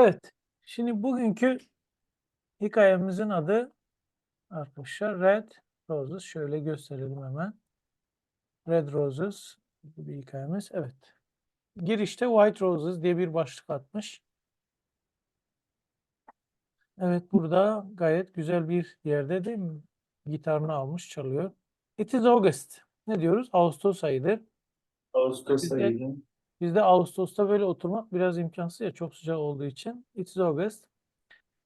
Evet. Şimdi bugünkü hikayemizin adı arkadaşlar Red Roses. Şöyle gösterelim hemen. Red Roses bu bir hikayemiz. Evet. Girişte White Roses diye bir başlık atmış. Evet burada gayet güzel bir yerde değil mi? Gitarını almış çalıyor. It is August. Ne diyoruz? Ağustos ayıdır. Ağustos ayıydı. Bizde Ağustos'ta böyle oturmak biraz imkansız ya çok sıcak olduğu için. It's August.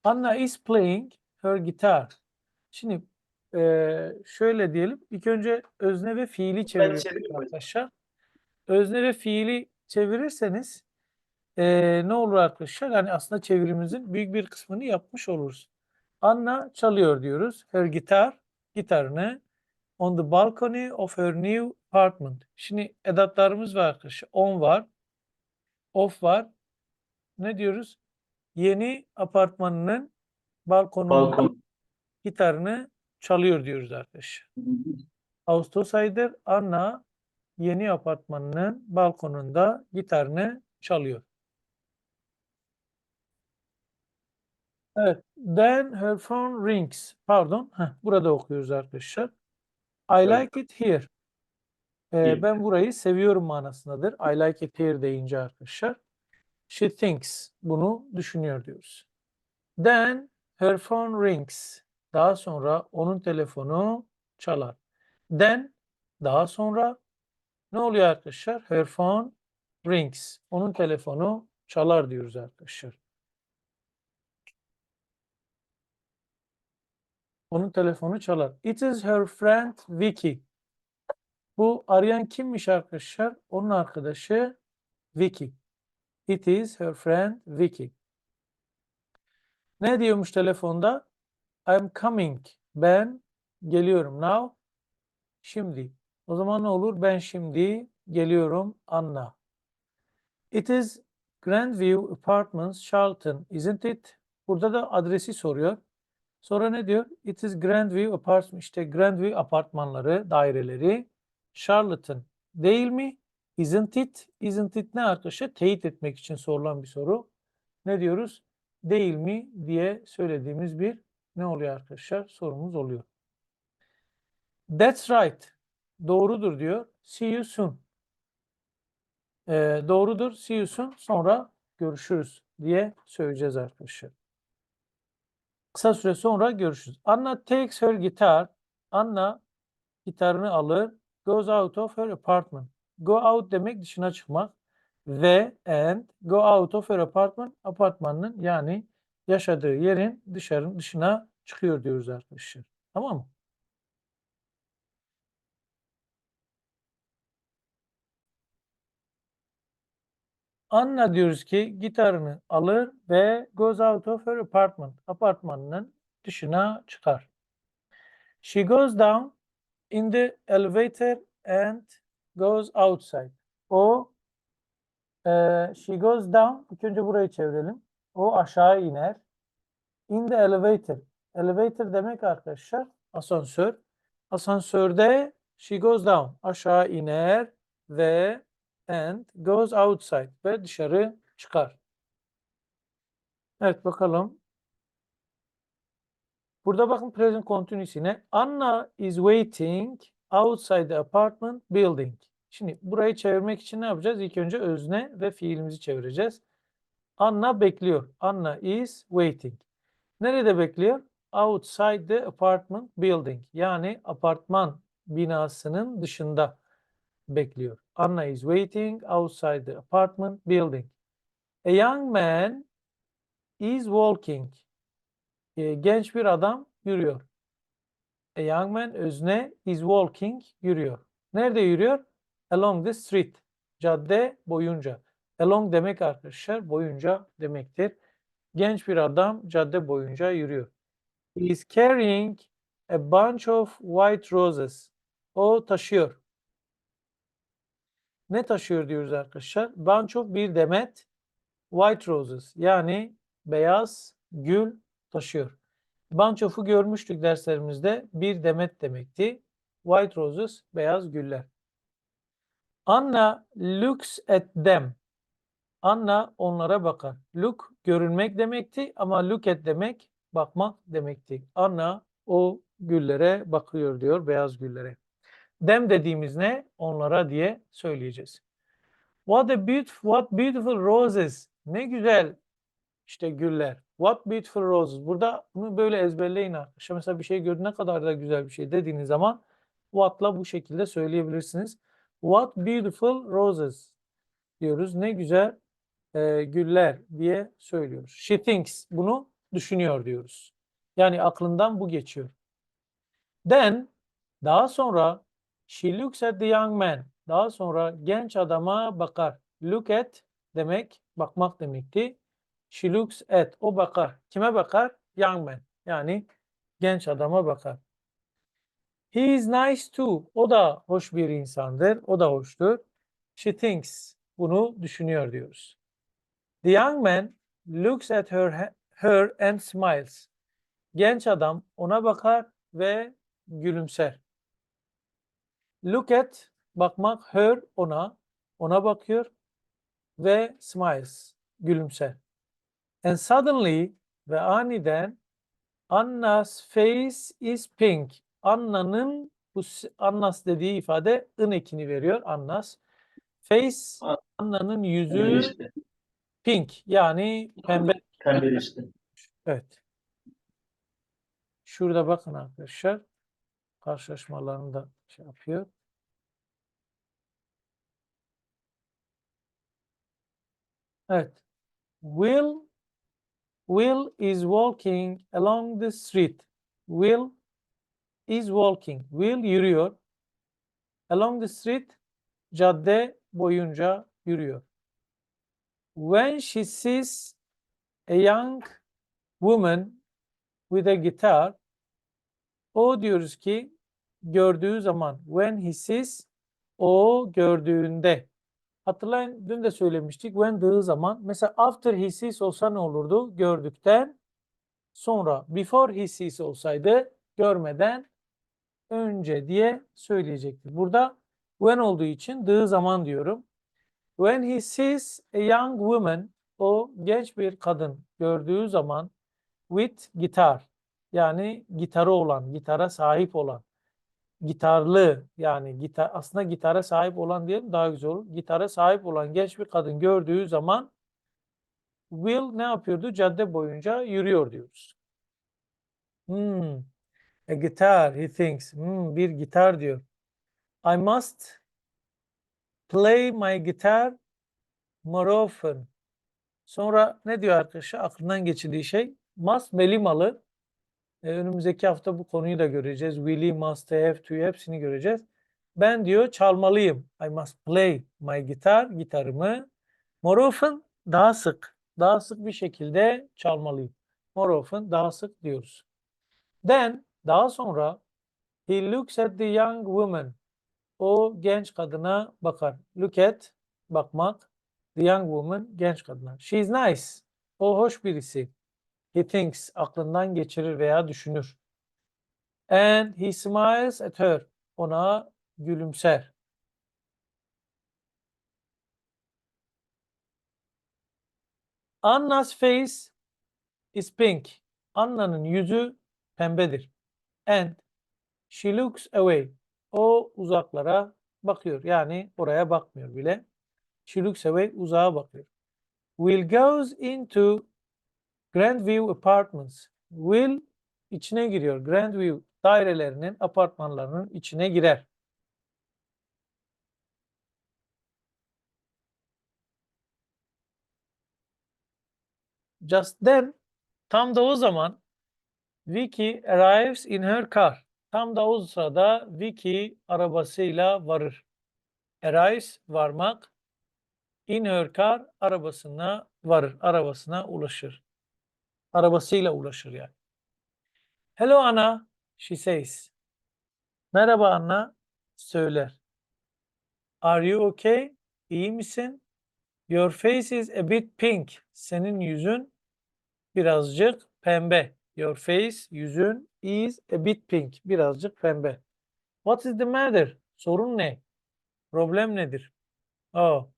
Anna is playing her guitar. Şimdi eee, şöyle diyelim. İlk önce özne ve fiili çeviriyoruz arkadaşlar. Özne ve fiili çevirirseniz eee, ne olur arkadaşlar? Yani aslında çevirimizin büyük bir kısmını yapmış oluruz. Anna çalıyor diyoruz. Her gitar, gitarını on the balcony of her new apartment. Şimdi edatlarımız var arkadaşlar. On var, off var. Ne diyoruz? Yeni apartmanının balkonunda Balkon. gitarını çalıyor diyoruz arkadaşlar. Ağustos ayıdır. Anna yeni apartmanının balkonunda gitarını çalıyor. Evet. Then her phone rings. Pardon. Heh, burada okuyoruz arkadaşlar. I like it here. Ee, Here. ben burayı seviyorum manasındadır. I like it here deyince arkadaşlar. She thinks. Bunu düşünüyor diyoruz. Then her phone rings. Daha sonra onun telefonu çalar. Then daha sonra ne oluyor arkadaşlar? Her phone rings. Onun telefonu çalar diyoruz arkadaşlar. Onun telefonu çalar. It is her friend Vicky. Bu arayan kimmiş arkadaşlar? Onun arkadaşı Vicky. It is her friend Vicky. Ne diyormuş telefonda? I'm coming. Ben geliyorum now. Şimdi. O zaman ne olur? Ben şimdi geliyorum Anna. It is Grandview Apartments, Charlton, isn't it? Burada da adresi soruyor. Sonra ne diyor? It is Grandview Apartments, işte Grandview apartmanları, daireleri, Charlton. Değil mi? Isn't it? Isn't it ne arkadaşlar? Teyit etmek için sorulan bir soru. Ne diyoruz? Değil mi diye söylediğimiz bir ne oluyor arkadaşlar? Sorumuz oluyor. That's right. Doğrudur diyor. See you soon. Ee, doğrudur. See you soon. Sonra görüşürüz diye söyleyeceğiz arkadaşlar. Kısa süre sonra görüşürüz. Anna takes her guitar. Anna gitarını alır. Goes out of her apartment. Go out demek dışına çıkmak. Ve and go out of her apartment. Apartmanın yani yaşadığı yerin dışarı dışına çıkıyor diyoruz arkadaşlar. Tamam mı? Anna diyoruz ki gitarını alır ve goes out of her apartment. Apartmanının dışına çıkar. She goes down in the elevator and goes outside. O eee, she goes down. İlk önce burayı çevirelim. O aşağı iner. In the elevator. Elevator demek arkadaşlar asansör. Asansörde she goes down. Aşağı iner ve and goes outside ve dışarı çıkar. Evet bakalım. Burada bakın present continuous yine. Anna is waiting outside the apartment building. Şimdi burayı çevirmek için ne yapacağız? İlk önce özne ve fiilimizi çevireceğiz. Anna bekliyor. Anna is waiting. Nerede bekliyor? Outside the apartment building. Yani apartman binasının dışında bekliyor. Anna is waiting outside the apartment building. A young man is walking. E, genç bir adam yürüyor. A young man özne is walking yürüyor. Nerede yürüyor? Along the street. Cadde boyunca. Along demek arkadaşlar boyunca demektir. Genç bir adam cadde boyunca yürüyor. He is carrying a bunch of white roses. O taşıyor. Ne taşıyor diyoruz arkadaşlar? Bunch of bir demet white roses yani beyaz gül taşıyor. Bunch of'u görmüştük derslerimizde. Bir demet demekti. White roses beyaz güller. Anna looks at them. Anna onlara bakar. Look görünmek demekti ama look at demek bakmak demekti. Anna o güllere bakıyor diyor, beyaz güllere. Them dediğimiz ne? Onlara diye söyleyeceğiz. What a beautiful, what beautiful roses. Ne güzel işte güller. What beautiful roses. Burada bunu böyle ezberleyin arkadaşlar. Mesela bir şey gördüğünde ne kadar da güzel bir şey dediğiniz zaman what'la bu şekilde söyleyebilirsiniz. What beautiful roses diyoruz. Ne güzel e, güller diye söylüyoruz. She thinks. Bunu düşünüyor diyoruz. Yani aklından bu geçiyor. Then daha sonra she looks at the young man. Daha sonra genç adama bakar. Look at demek bakmak demekti. She looks at. O bakar. Kime bakar? Young man. Yani genç adama bakar. He is nice too. O da hoş bir insandır. O da hoştur. She thinks. Bunu düşünüyor diyoruz. The young man looks at her, her and smiles. Genç adam ona bakar ve gülümser. Look at bakmak her ona ona bakıyor ve smiles gülümser. And suddenly ve aniden Anna's face is pink. Anna'nın bu Annas dediği ifade ın ekini veriyor. Annas. Face An- Anna'nın yüzü pink yani pembe. Pembeleşti. Evet. Şurada bakın arkadaşlar. Karşılaşmalarında şey yapıyor. Evet. Will Will is walking along the street. Will is walking. Will yürüyor. Along the street cadde boyunca yürüyor. When she sees a young woman with a guitar o diyoruz ki gördüğü zaman when he sees o gördüğünde hatırlayın dün de söylemiştik when dığı zaman mesela after he sees olsa ne olurdu gördükten sonra before he sees olsaydı görmeden önce diye söyleyecektir. Burada when olduğu için dığı zaman diyorum. When he sees a young woman o genç bir kadın gördüğü zaman with guitar yani gitarı olan, gitara sahip olan, gitarlı yani gitar aslında gitara sahip olan diyelim daha güzel olur. Gitara sahip olan genç bir kadın gördüğü zaman Will ne yapıyordu? Cadde boyunca yürüyor diyoruz. Hmm. A guitar, he thinks. Hmm, bir gitar diyor. I must play my guitar more often. Sonra ne diyor arkadaşlar? Aklından geçirdiği şey. Must melimalı. E, önümüzdeki hafta bu konuyu da göreceğiz. Will'i, must, have, to hepsini göreceğiz. Ben diyor çalmalıyım. I must play my guitar, gitarımı. More often, daha sık. Daha sık bir şekilde çalmalıyım. More often, daha sık diyoruz. Then, daha sonra he looks at the young woman. O genç kadına bakar. Look at, bakmak. The young woman, genç kadına. She is nice. O hoş birisi. He thinks, aklından geçirir veya düşünür. And he smiles at her. Ona gülümser. Anna's face is pink. Anna'nın yüzü pembedir. And she looks away. O uzaklara bakıyor. Yani oraya bakmıyor bile. She looks away, uzağa bakıyor. Will goes into Grandview Apartments. Will içine giriyor. Grandview dairelerinin, apartmanlarının içine girer. Just then, tam da o zaman Vicky arrives in her car. Tam da o sırada Vicky arabasıyla varır. Arrives varmak, in her car arabasına varır, arabasına ulaşır. Arabasıyla ulaşır yani. Hello Anna, she says. Merhaba Anna, söyler. Are you okay? İyi misin? Your face is a bit pink. Senin yüzün birazcık pembe. Your face, yüzün is a bit pink. Birazcık pembe. What is the matter? Sorun ne? Problem nedir? Oh,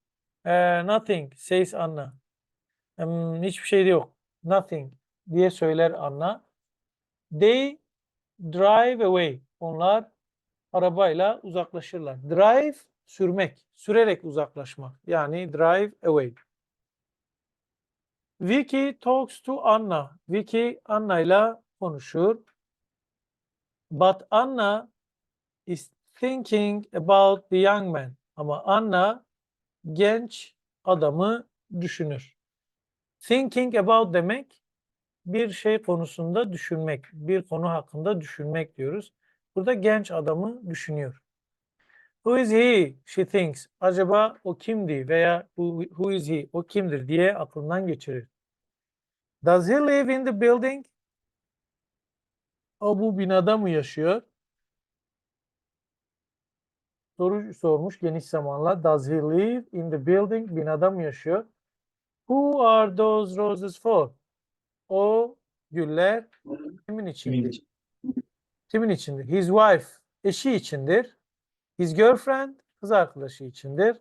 Eh, nothing says Anna. Hmm, hiçbir şey yok. Nothing diye söyler Anna. They drive away. Onlar arabayla uzaklaşırlar. Drive sürmek, sürerek uzaklaşmak. Yani drive away. Vicky talks to Anna. Vicky Anna ile konuşur. But Anna is thinking about the young man. Ama Anna genç adamı düşünür. Thinking about demek bir şey konusunda düşünmek, bir konu hakkında düşünmek diyoruz. Burada genç adamı düşünüyor. Who is he? She thinks. Acaba o kimdi veya who, is he? O kimdir diye aklından geçirir. Does he live in the building? O bu binada mı yaşıyor? Soru sormuş geniş zamanla. Does he live in the building? Binada mı yaşıyor? Who are those roses for? O güller kimin içindir? Kimin içindir? His wife, eşi içindir. His girlfriend, kız arkadaşı içindir.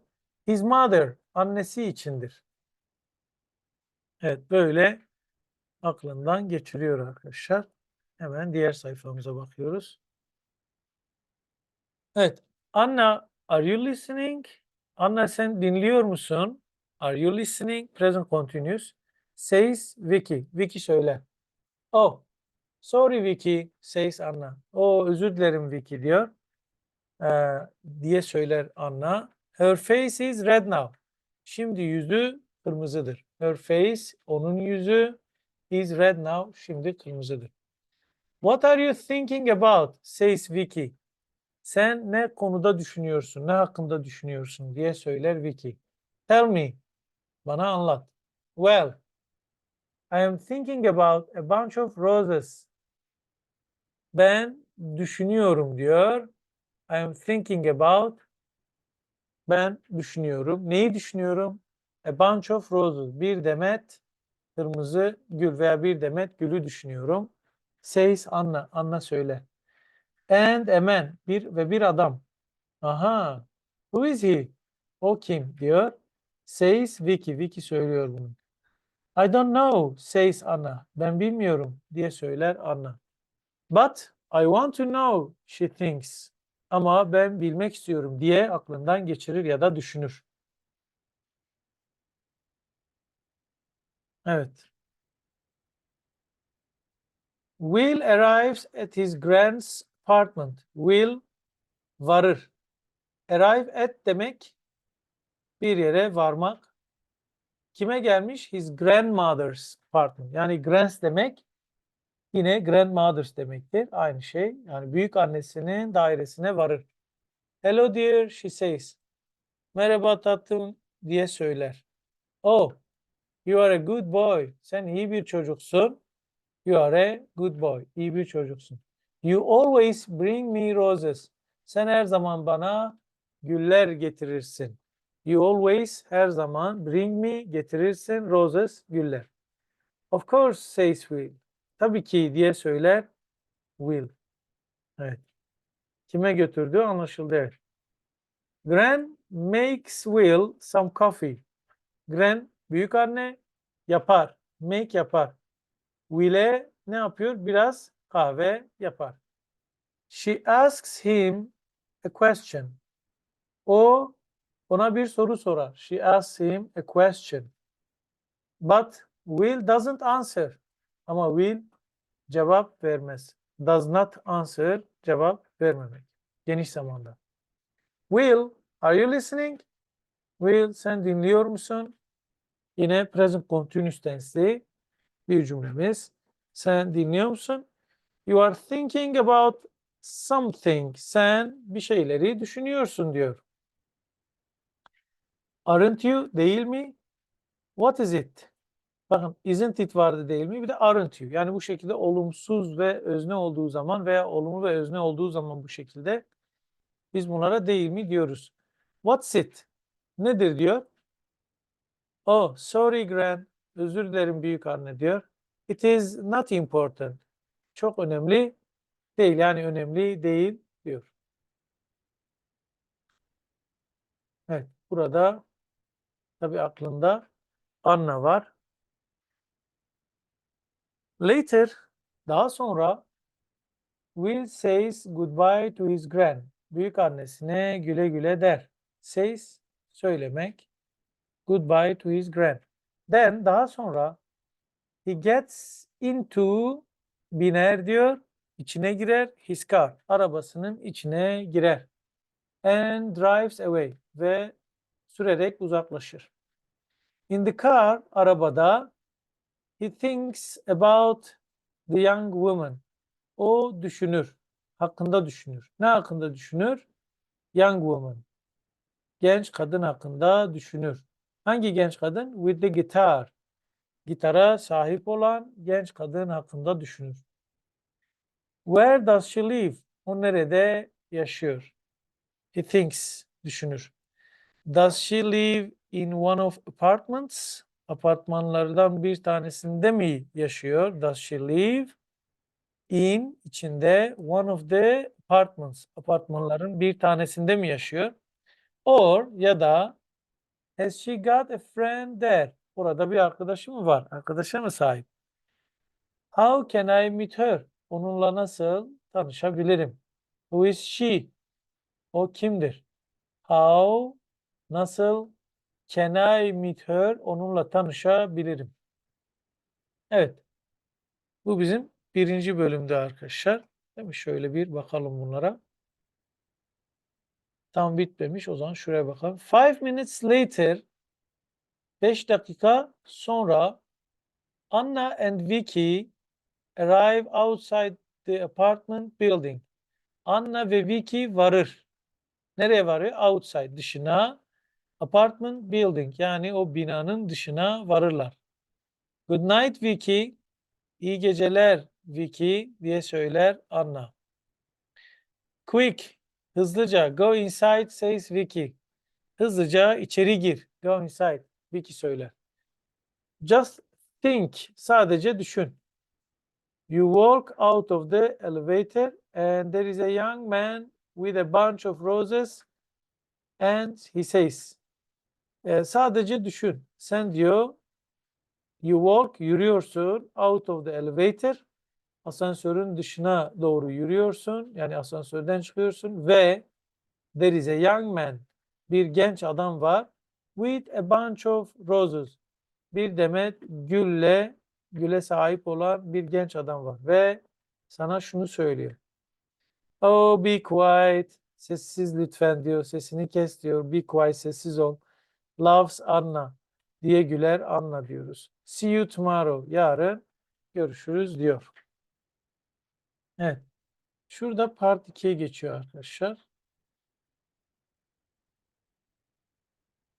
His mother, annesi içindir. Evet, böyle aklından geçiriyor arkadaşlar. Hemen diğer sayfamıza bakıyoruz. Evet, Anna, are you listening? Anna sen dinliyor musun? Are you listening? Present continuous. Says Vicky. Vicky söyle. Oh, sorry Vicky, says Anna. Oh, özür dilerim Vicky diyor. Ee, diye söyler Anna. Her face is red now. Şimdi yüzü kırmızıdır. Her face, onun yüzü is red now. Şimdi kırmızıdır. What are you thinking about? says Vicky. Sen ne konuda düşünüyorsun, ne hakkında düşünüyorsun diye söyler Vicky. Tell me. Bana anlat. Well, I am thinking about a bunch of roses. Ben düşünüyorum diyor. I am thinking about. Ben düşünüyorum. Neyi düşünüyorum? A bunch of roses. Bir demet kırmızı gül veya bir demet gülü düşünüyorum. Says Anna. Anna söyle. And a man. Bir ve bir adam. Aha. Who is he? O kim diyor. Says Vicky. Vicky söylüyor bunu. I don't know, says Anna. Ben bilmiyorum diye söyler Anna. But I want to know, she thinks. Ama ben bilmek istiyorum diye aklından geçirir ya da düşünür. Evet. Will arrives at his grand's apartment. Will varır. Arrive at demek bir yere varmak. Kime gelmiş? His grandmother's apartment. Yani grands demek yine grandmothers demektir. Aynı şey. Yani büyük annesinin dairesine varır. Hello dear, she says. Merhaba tatlım diye söyler. Oh, you are a good boy. Sen iyi bir çocuksun. You are a good boy. İyi bir çocuksun. You always bring me roses. Sen her zaman bana güller getirirsin. You always her zaman bring me getirirsin roses güller. Of course says Will. Tabii ki diye söyler Will. Evet. Kime götürdüğü anlaşıldı. evet. Gran makes Will some coffee. Gran büyük anne yapar. Make yapar. Will'e ne yapıyor? Biraz kahve yapar. She asks him a question. O ona bir soru sorar. She asks him a question. But Will doesn't answer. Ama Will cevap vermez. Does not answer cevap vermemek. Geniş zamanda. Will, are you listening? Will, sen dinliyor musun? Yine present continuous tense'li bir cümlemiz. Sen dinliyor musun? You are thinking about something. Sen bir şeyleri düşünüyorsun diyor. Aren't you değil mi? What is it? Bakın isn't it vardı değil mi? Bir de aren't you. Yani bu şekilde olumsuz ve özne olduğu zaman veya olumlu ve özne olduğu zaman bu şekilde biz bunlara değil mi diyoruz. What's it? Nedir diyor. Oh, sorry Gran. Özür dilerim büyük anne diyor. It is not important. Çok önemli değil. Yani önemli değil diyor. Evet, burada Tabii aklında Anna var. Later, daha sonra Will says goodbye to his grand. Büyük annesine güle güle der. Says söylemek. Goodbye to his grand. Then daha sonra he gets into biner diyor. içine girer. His car. Arabasının içine girer. And drives away. Ve sürerek uzaklaşır. In the car, arabada he thinks about the young woman. O düşünür. Hakkında düşünür. Ne hakkında düşünür? Young woman. Genç kadın hakkında düşünür. Hangi genç kadın? With the guitar. Gitara sahip olan genç kadın hakkında düşünür. Where does she live? O nerede yaşıyor? He thinks. Düşünür. Does she live in one of apartments? Apartmanlardan bir tanesinde mi yaşıyor? Does she live in içinde one of the apartments? Apartmanların bir tanesinde mi yaşıyor? Or ya da has she got a friend there? Orada bir arkadaşı mı var? Arkadaşa mı sahip? How can I meet her? Onunla nasıl tanışabilirim? Who is she? O kimdir? How nasıl can I meet her? Onunla tanışabilirim. Evet. Bu bizim birinci bölümde arkadaşlar. Değil mi? Şöyle bir bakalım bunlara. Tam bitmemiş. O zaman şuraya bakalım. Five minutes later 5 dakika sonra Anna and Vicky arrive outside the apartment building. Anna ve Vicky varır. Nereye varıyor? Outside, dışına. Apartment building, yani o binanın dışına varırlar. Good night Vicky. İyi geceler Vicky diye söyler Anna. Quick, hızlıca. Go inside says Vicky. Hızlıca içeri gir. Go inside. Vicky söyler. Just think. Sadece düşün. You walk out of the elevator and there is a young man with a bunch of roses and he says Ee, sadece düşün. Sen diyor you walk yürüyorsun out of the elevator asansörün dışına doğru yürüyorsun. Yani asansörden çıkıyorsun ve there is a young man bir genç adam var with a bunch of roses bir demet gülle güle sahip olan bir genç adam var ve sana şunu söylüyor. Oh be quiet. Sessiz lütfen diyor. Sesini kes diyor. Be quiet. Sessiz ol. Loves Anna diye güler Anna diyoruz. See you tomorrow. Yarın görüşürüz diyor. Evet. Şurada part 2'ye geçiyor arkadaşlar.